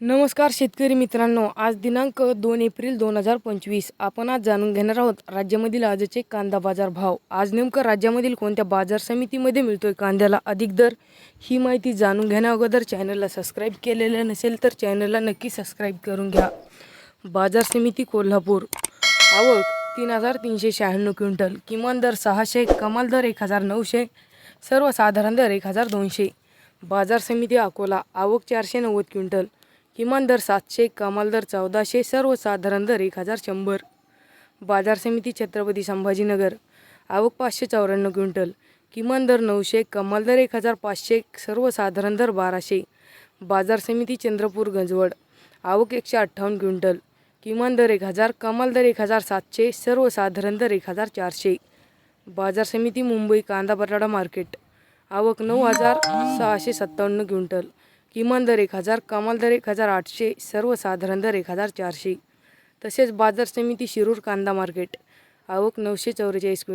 नमस्कार शेतकरी मित्रांनो आज दिनांक दोन एप्रिल दोन हजार पंचवीस. आपण आज जाणून घेणार आहोत राज्यामधील आजचे कांदा बाजार भाव. आज नेमकं राज्यामधील कोणत्या बाजार समितीमध्ये मिळतोय कांद्याला अधिक दर ही माहिती जाणून घेण्या अगोदर चॅनलला सबस्क्राईब केलेलं नसेल तर चॅनलला नक्की सबस्क्राईब करून घ्या. बाजार समिती कोल्हापूर. आवक तीन हजार तीनशे शहाण्णव क्विंटल. किमान दर सहाशे कमाल दर एक हजार नऊशे सर्वसाधारण दर एक हजार दोनशे. बाजार समिती अकोला. आवक चारशे नव्वद क्विंटल. किमान दर सातशे कमाल दर चौदाशे सर्वसाधारण दर एक हजार शंभर. बाजार समिती छत्रपती संभाजीनगर. आवक पाचशे चौऱ्याण्णव क्विंटल. किमान दर नऊशे कमाल दर एक हजार पाचशे सर्वसाधारण दर बाराशे. बाजार समिती चंद्रपूर गंजवड. आवक एकशे अठ्ठावन्न क्विंटल. किमान दर एक हजार कमाल दर एक हजार सातशे सर्वसाधारण दर एक हजार चारशे. बाजार समिती मुंबई कांदा बटाटा मार्केट. आवक नऊ हजार सहाशे सत्तावन्न क्विंटल. किमान दर एक हजार कमाल दर एक हजार आठशे सर्वसाधारण दर एक हजार चारशे. तसेच बाजार समिती शिरूर कांदा मार्केट. आवक नऊशे चौवेचाळीस क्विंटल.